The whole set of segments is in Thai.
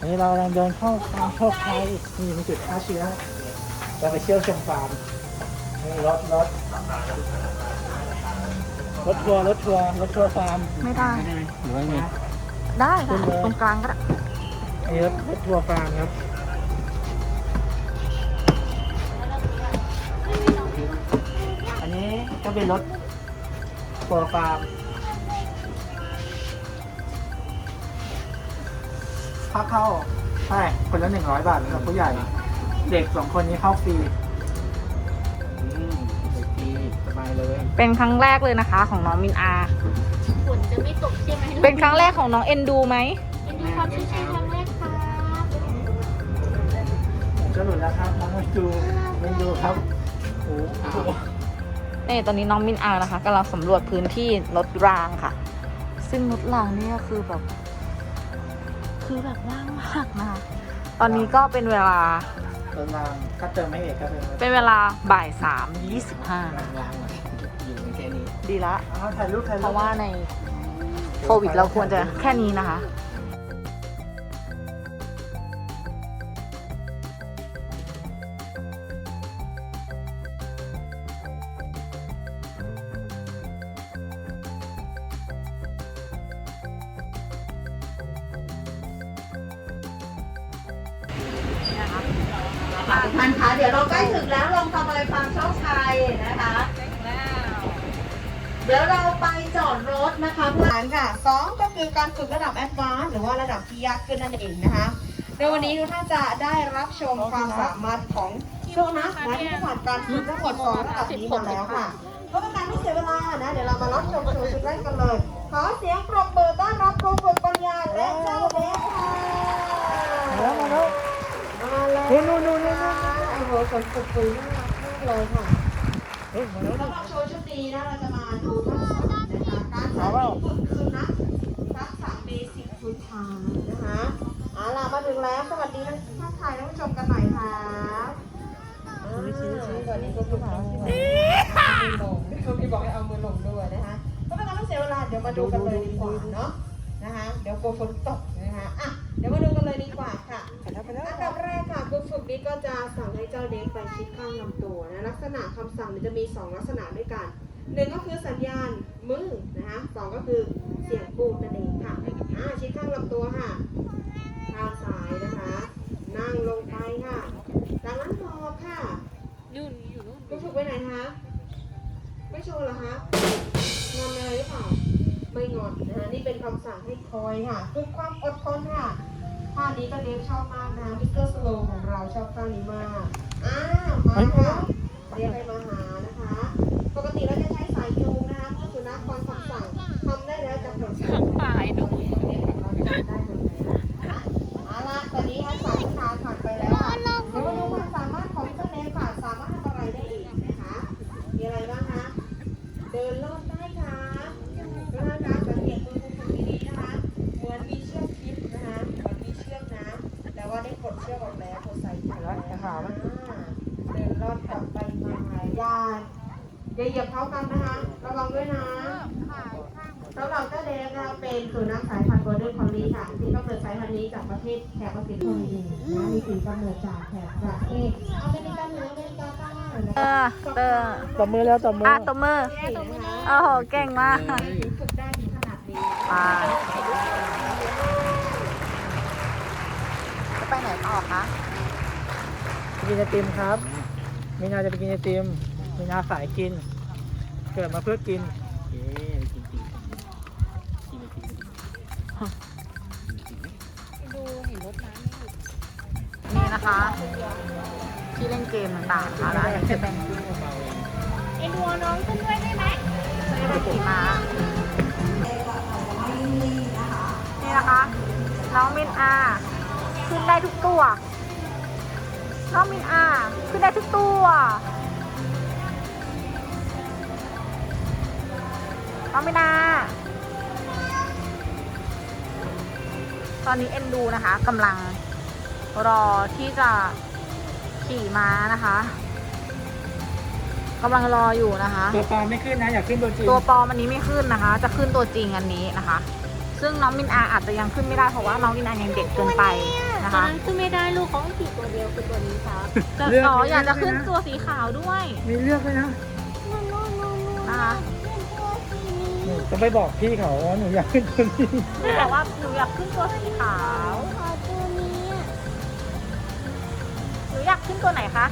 อันนี้เรากำลังเดินเข้าฟาร์มโชคชัยนี่มีจุดฆ่าเชื้อเราไปเที่ยวชมฟาร์มนี่รถรถรถทัวร์รถทัวร์รถทัวร์ฟาร์มไม่ได้ หรือว่าไง ได้ขึ้ค่ะนเลยตรงกลางก็ได้อันนี้รถรถทัวร์ฟาร์มครับอันนี้ก็เป็นรถทัวร์ฟาร์มาเข้าใช่คนละหนึ่งร้อยบาทสำหรับผู้ใหญ่ เด็กสองคนนี้เข้าฟรีอืมเด็กฟรีสบายเลยเป็นครั้งแรกเลยนะคะ ของน้องมินอา ฝนจะไม่ตกใช่ไหมเป็นครั้งแรกของน้องเอ็นดูไหม เป็นดูความชื่นชมครั้งแรกครับจะหลุดแล้วครับน้องมาดูมาดูครับโอ้โหนี่ตอนนี้น้องมินอานะคะกำลังสำรวจพื้นที่รถรางค่ะ ซึ่งรถรางเนี่ยคือแบบ คือแบบว่างมากนะคะตอนนี้ก็เป็นเวลารถรางถ้าเติมไม่เอกก็เป็นเป็นเวลาบ่ายสามยี่สิบห้ารางรางอยู่ในแค่นี้ดีละ อ๋อถ่ายรูปถ่ายรูปเพราะว่าในโควิดเราควรจะแค่นี้นะคะ ค่ะทุกท่านคะเดี๋ยวเราใกล้ถึงแล้วลงทำอะไรฟาร์มโชคชัยนะคะเดี๋ยวเราไปจอดรถนะคะเพื่อนค่ะสองก็คือการฝึกระดับแอดวานซ์หรือว่าระดับที่ยากขึ้นนั่นเองนะคะในวันนี้ทุกท่านจะได้รับชมความสามารถของสุนัขนะที่ผ่านการฝึกทั้งหมดสองระดับนี้มาแล้วค่ะเพื่อเป็นการไม่เสียเวลานะเดี๋ยวเรามารับชมโชว์ชุดแรกกันเลย ขอเสียงปรบมือต้อนรับครูฝึกปัญญาและเจ้าเบสค่ะมาแล้วมาแล้วมาแล้วนู่นนู่น นู่นนู่นโอ้โหฝนตกปุยน่ารักมากเลยค่ะแล้วสำหรับโชว์ชุดนี้นะเราจะมาดูทักษะนะคะการสาธิตฝึกสุนัขทักษะเบสิกพื้นฐานนะคะเอาล่ะมาถึงแล้วสวัสดีท่านทักทายท่านผู้ชมกันหน่อยค่ะอ่าสวัสดีคุณผู้ชมที่มามือลงเขาพี่บอกให้เอามือลงด้วยนะคะก็ไม่ต้องเสียเวลาเดี๋ยวมาดูกันเลยดีกว่าเนาะนะคะเดี๋ยวกลัวฝนตกนะคะอะเดี๋ยวมาดูกันเลยดีกว่าค แล้วไปแล้วอันดับแรกค่ะคุณฝึกนี้ก็จะสั่งให้เจ้าเด็กไปชิดข้างลำตัวนะลักษณะคำสั่งเนี่ยจะมี 2 ลักษณะด้วยกันหนึ่งก็คือสัญญาณมือนะคะสองก็คือเสียงพูดนั่นเองค่ะอ่าชิดข้างลำตัวค่ะทางซ้ายนะคะ นั่งลงไปค่ะจากนั้นหมอบค่ะอยู่อยู่นู่นคุณฝึกไปไหนคะไม่โชว์เหรอคะงอนอะไรหรือเปล่าไม่งอนนะคะนี่เป็นคำสั่งให้คอยค่ะฝึกความอดทนค่ะท่า นี้ก็เลี้ยงชอบมากนะมิสเตอร์สโลของเราชอบท่านี้มากอ่ามาค่ะเรียกให้มาหานะคะ ปกติเราจะใช้สายจูงนะคะเมื่อสุนัขฟังคำสั่งทำได้แล้วจะปลดสั่งป่ายดู เจ้าเดฟนะคะเป็นสุนัขสายพันธุ์โกลเด้นคอลลีค่ะที่กำเนิดสายพันธุ์นี้จากประเทศแถบประเทศคนดีนะมีสีกำเนิดจากแถบประเทศอเมริกาเหนืออเมริกาใต้นะเอคะอเตอตบมือแล้วตบมืออะตบมือเก่งนะคะโอ้โหเก่งมากฝึกได้ถึงขนาดนี้ไปจะไปไหนต่อคะไปกินไอติมครับมีนาจะไปกินไอติมมีนาสายกิน เกิดมาเพื่อกินดู นี่นะคะ ที่เล่นเกมต่างๆนะคะแล้วอันนี้จะเป็นเอ็นดูเอาน้องขึ้นด้วยได้ไหมไม่ได้ขี่ม้านี่นะคะ น้องมินอา ขึ้นได้ทุกตัว น้องมินอา ขึ้นได้ทุกตัวน้องมินอาตอนนี้เอ็นดูนะคะกำลัง รอที่จะขี่ม้านะคะกำลังรออยู่นะคะ ตัวปลอมไม่ขึ้นนะ อยากขึ้นตัวจริงตัวปลอมอันนี้ไม่ขึ้นนะคะ จะขึ้นตัวจริงอันนี้นะคะ ซึ่งน้องมินอาอาจจะยังขึ้นไม่ได้เพราะว่าน้องมินอายังเด็กเกินไปนะตอนคะนั้นขึ้นไม่ได้ลูกเขาต้องขี่ตัวเดียวคือตัวนี้ครับจะเลือกอ๋อไม่อยากจะได้ขึ้นนะตัวสีขาวด้วย มีเลือกไหมนะนะคะหนูจะไปบอกพี่เขาว่าหนูอยากขึ้นตัวนี้ หนูบอกว่าหนูอยากขึ้นตัวสีขาว ขอ อยากขึ้นตัวไหนคะ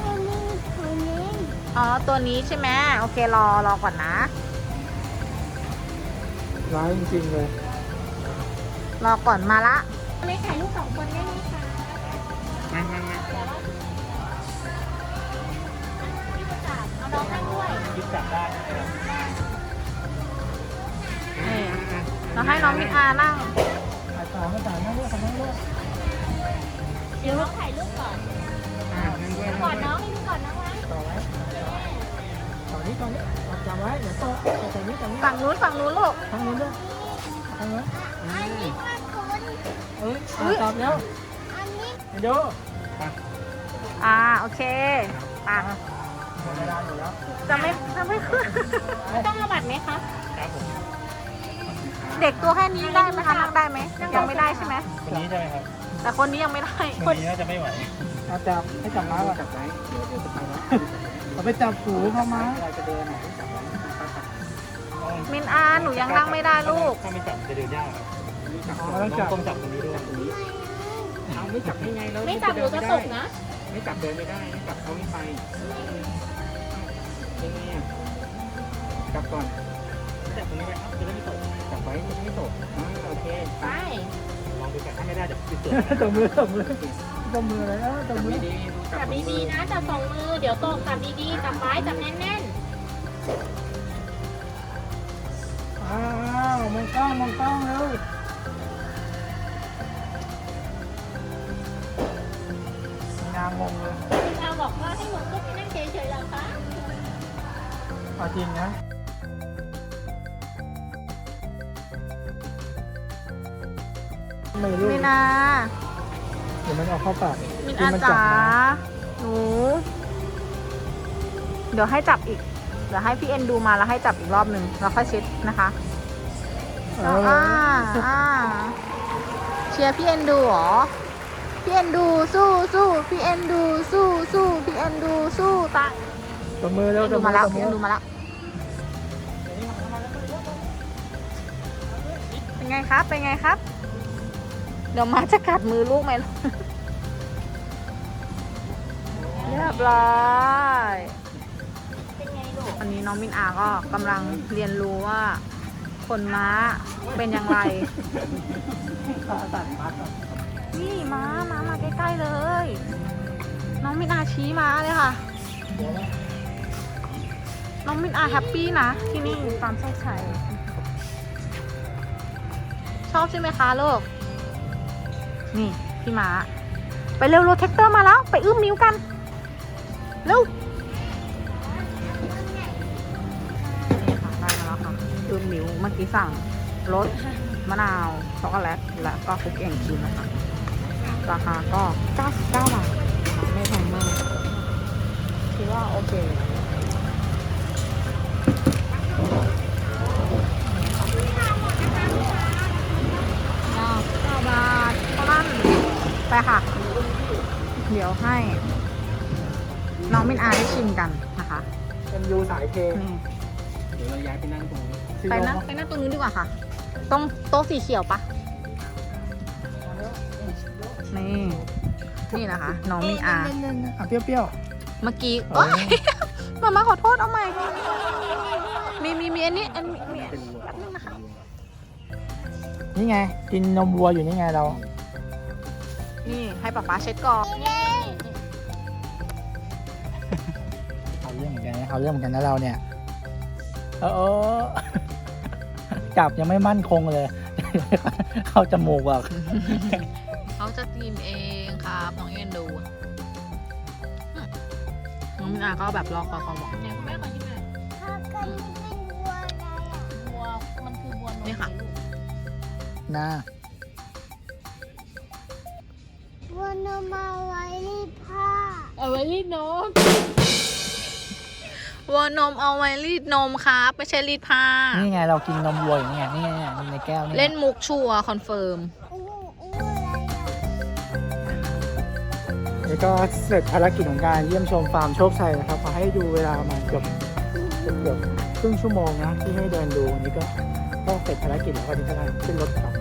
ตัวนี้ตัวนี้อ๋อตัวนี้ใช่ไหมโอเครอรอก่อนนะ ร้ายจริงๆเลยรอก่อนมาละไม่ถ่ายรูปสองคนได้ไหมคะไม่ไม่ไม่พี่ประกาศเอาน้องให้ด้วยคิดจับได้นี่เราให้น้องมินอานั่งถ่ายสามถ่ายนั่งด้วยถ่ายนั่งด้วยเดี๋ยวน้องถ่ายรูปก่อนอ่านั่งด้วยก่อนน้องให้ดูก่อนน้องนะต่อไว้ต่อนี้ต่อนี้เอาจำไว้เดี๋ยวต่อต่อนี้ตรงนี้ฝั่งนู้นฝั่งนู้นลูกทางนู้นด้วยทางนู้นอันนี้ค่ะคุณเอ้ยตอบแล้วอันนี้ไปดูอ่าโอเคอะจะไม่จะไม่ขึ้นต้องเอาบัตรไหมคะครับผมเด็กตัวแค่นี้ได้ไหมคะนั่งได้ไหมยังไม่ได้ใช่ไหมคนนี้ใช่ไหมครับ แต่คนนี้ยังไม่ได้คนนี้น่าจะไม่ไหวอาจับให้จับม้าก่อนจับไว้เดี๋ยวเดี๋ยวจะไปแล้วเราไปจับหูเขาม้าเราจะเดินไหนจับไว้มินอาหนูยังนั่งไม่ได้ลูก ถ้าไม่จับจะเดินยากครับอ๋อต้องจับต้องจับตรงนี้ด้วยเอาไม่จับได้ไงเราไม่จับหนูจะตกนะ ไม่จับเดินไม่ได้ไม่จับเขาไม่ไปยังไงอะจับก่อนจับตรงนี้ไว้ครับจะได้ไม่ตกจับไว้ไม่ตกอ่า ไม่ได้เดี๋ยวติดตัวตบมือตบมือตบมืออะไรนะตบมือดีจับดีๆนะจับสองมือ เดี๋ยวตกจับดีๆจับไว้จับแน่นอ้าวมองกล้องมองกล้องเร็วงามงงเลยๆคุณอาบอกว่าให้หนูก็ไปนั่งเฉยๆเหรอคะเอาจริงนะ ไม่รู้มินอาเดี๋ยวมันเอาเข้าปากมินที่อามันจ๋าจับนะหนู เดี๋ยวให้จับอีก เดี๋ยวให้พี่เอ็นดูมาแล้วให้จับอีกรอบหนึ่งแล้วค่อยเช็ดนะคะเออ่าออ่าเชียร์พี่เอ็นดูเหรอ พี่เอ็นดูสู้สู้พี่เอ็นดูสู้สู้พี่เอ็นดูสู้ตายตบมือเร็วพี่เอ็นตดูบมืมาอแล้วตบพี่มืเอ็อนดูมาแล้ว เป็นไงครับ เป็นไงครับ เดี๋ยวมาจะกัดมือลูกไหมลูกเรียบร้อยเป็นไงลูกอันนี้น้องมินอาก็กำลังเรียนรู้ว่าขนม้าเป็นอย่างไรตัดมัดอะนี่ม้าม้ามาใกล้ๆเลย น้องมินอาชี้ม้าเลยค่ะ น้องมินอาแฮปปี้นะ ที่นี่ฟาร์มโชคชัยชอบใช่ไหมคะลูก นี่พี่ม้า ไปเร็วรถแท็กเตอร์มาแล้ว ไปอื้มนิ้วกัน เร็วนี่ค่ะได้มาแล้วค่ะอื้มนิ้วเมื่อกี้สั่งรสมะนาวช็อกโกแลตและก็คุกเองกินนะคะ ราคาก็ 99 บาทไม่แพงมากคิดว่าโอเค 99 บาทเท่านั้นไป ค่ะ เดี๋ยวให้ น้องมินอาได้ชิมกันนะคะเป็นยูสายเคนี่เดี๋ยวเราย้ายไปนั่งตรงนี้ไปนั่งไปนั่งตรงนู้นดีกว่าค่ะตรงโต๊ะสีเขียวปะนี่ นี่นะคะ น้องมินอาอะเปรี้ยวเมื่อกี้ๆโอ๊ยมามาขอโทษเอาใหม่ มีมีมีอันนี้อันมีมีเป็นวัวแป๊บนึงนะคะ นี่ไง กินนมวัวอยู่นี่ไงเรา นี่ให้ป๊าป๊าเช็ดก่อนเอาเรื่องเหมือนกันนะเอาเรื่องเหมือนกันนะเราเนี่ยเออเออจับยังไม่มั่นคงเลย เข้าจมูกอะเขาจะกินเองครับน้องเอ็นดูน้องมินอาก็แบบรอคอยความหวังไหนคุณแม่ขอชิมหน่อยบัวมันคือบัวนม นี่ค่ะนะวันมาไว้รีดผ้า เอาไว้รีดนมวัวนมเอาไว้รีดนมครับไม่ใช่รีดผ้า นี่ไงเรากินนมวัวอยู่นี่ไงนี่ไงนี่ในแก้วนี่ไงเล่นมุกชัวร์คอนเฟิร์มอู้อู้อะไรอะแล้วก็เสร็จภารกิจของการเยี่ยมชมฟาร์มโชคชัยนะครับขอให้ดูเวลาประมาณเกือบเกือบเกือบครึ่งชั่วโมงนะที่ให้เดินดูวันนี้ก็ก็เสร็จภารกิจแล้วก็ถึงจะได้ขึ้นรถกลับ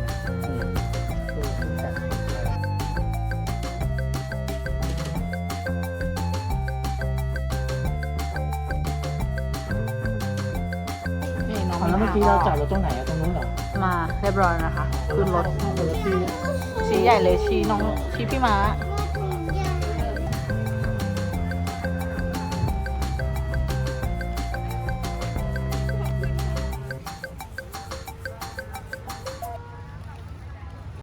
แล้วเมื่อกี้เราจอดรถตรงไหนอะตรงนู้นเหรอมาเรียบร้อยนะคะ ขึ้นรถรถที่ชี้ใหญ่เลยชี้น้องชี้พี่ม้าหนู